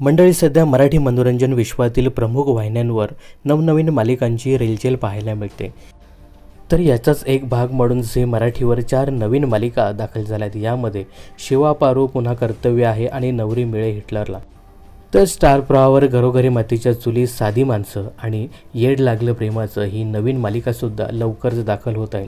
मंडळी सध्या मराठी मनोरंजन विश्वातील प्रमुख वाहिन्यांवर नवनवीन मालिकांची रेलचेल पाहायला मिळते. तर याचाच एक भाग म्हणून झी मराठीवर चार नवीन मालिका दाखल झाल्यात यामध्ये शिवा पारू पुन्हा कर्तव्य आहे आणि नवरी मिळे हिटलरला. तर स्टार प्रवाहावर घरोघरी मातीच्या चुली साधी माणसं आणि येड लागलं प्रेमाचं ही नवीन मालिकासुद्धा लवकरच दाखल होत आहे.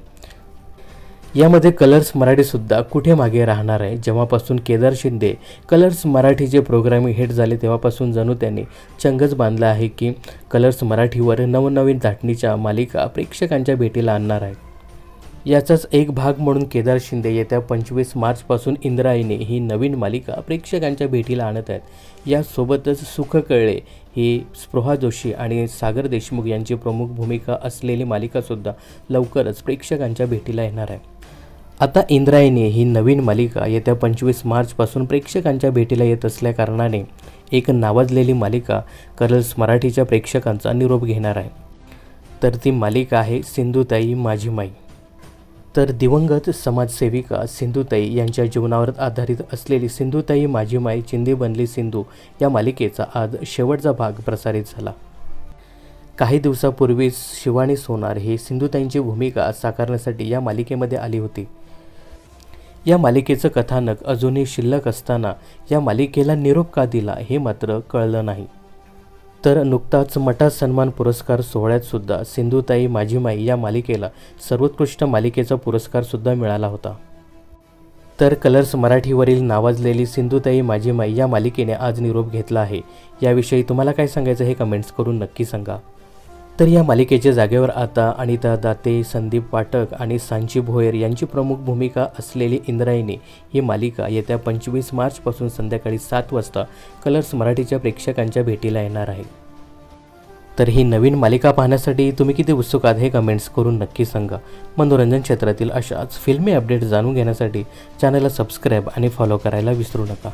यामध्ये कलर्स मराठीसुद्धा कुठे मागे राहणार आहे? जेव्हापासून केदार शिंदे कलर्स मराठीचे प्रोग्रामिंग हिट झाले तेव्हापासून जणू त्यांनी चंगच बांधला आहे की कलर्स मराठीवर नवनवीन धाटणीच्या मालिका प्रेक्षकांच्या भेटीला आणणार आहे याचाच एक भाग म्हणून केदार शिंदे येत्या पंचवीस मार्चपासून इंद्रायणी ही नवीन मालिका प्रेक्षकांच्या भेटीला आणत आहेत. यासोबतच सुख कळले ही स्पृहा जोशी आणि सागर देशमुख यांची प्रमुख भूमिका असलेली मालिकासुद्धा लवकरच प्रेक्षकांच्या भेटीला येणार आहे. आता इंद्रायणी ही नवीन मालिका येत्या पंचवीस मार्चपासून प्रेक्षकांच्या भेटीला येत असल्याकारणाने एक नावाजलेली मालिका कलर्स मराठीच्या प्रेक्षकांचा निरोप घेणार आहे. तर ती मालिका आहे सिंधुताई माझी माई. तर दिवंगत समाजसेविका सिंधुताई यांच्या जीवनावर आधारित असलेली सिंधुताई माझी माई चिंदी बनली सिंधू या मालिकेचा आज शेवटचा भाग प्रसारित झाला. काही दिवसापूर्वीच शिवानी सोनार ही सिंधुताईंची भूमिका साकारण्यासाठी या मालिकेमध्ये आली होती. या मालिकेचं कथानक अजूनही शिल्लक असताना या मालिकेला निरोप का दिला हे मात्र कळलं नाही. तर नुकताच मटा सन्मान पुरस्कार सोहळ्यातसुद्धा सिंधुताई माझी माई या मालिकेला सर्वोत्कृष्ट मालिकेचा पुरस्कारसुद्धा मिळाला होता. तर कलर्स मराठीवरील नावाजलेली सिंधुताई माझी माई या मालिकेने आज निरोप घेतला आहे. याविषयी तुम्हाला काय सांगायचं हे कमेंट्स करून नक्की सांगा. तर या मालिकेच्या जागेवर आता अनिता दाते संदीप पाठक आणि सांची भोयर यांची प्रमुख भूमिका असलेली इंद्रायणी ही मालिका येत्या पंचवीस मार्चपासून संध्याकाळी सात वाजता कलर्स मराठीच्या प्रेक्षकांच्या भेटीला येणार आहे. तर ही नवीन मालिका पाहण्यासाठी तुम्ही किती उत्सुक आहात हे कमेंट्स करून नक्की सांगा. मनोरंजन क्षेत्रातील अशाच फिल्मी अपडेट जाणून घेण्यासाठी चॅनलला सबस्क्राईब आणि फॉलो करायला विसरू नका.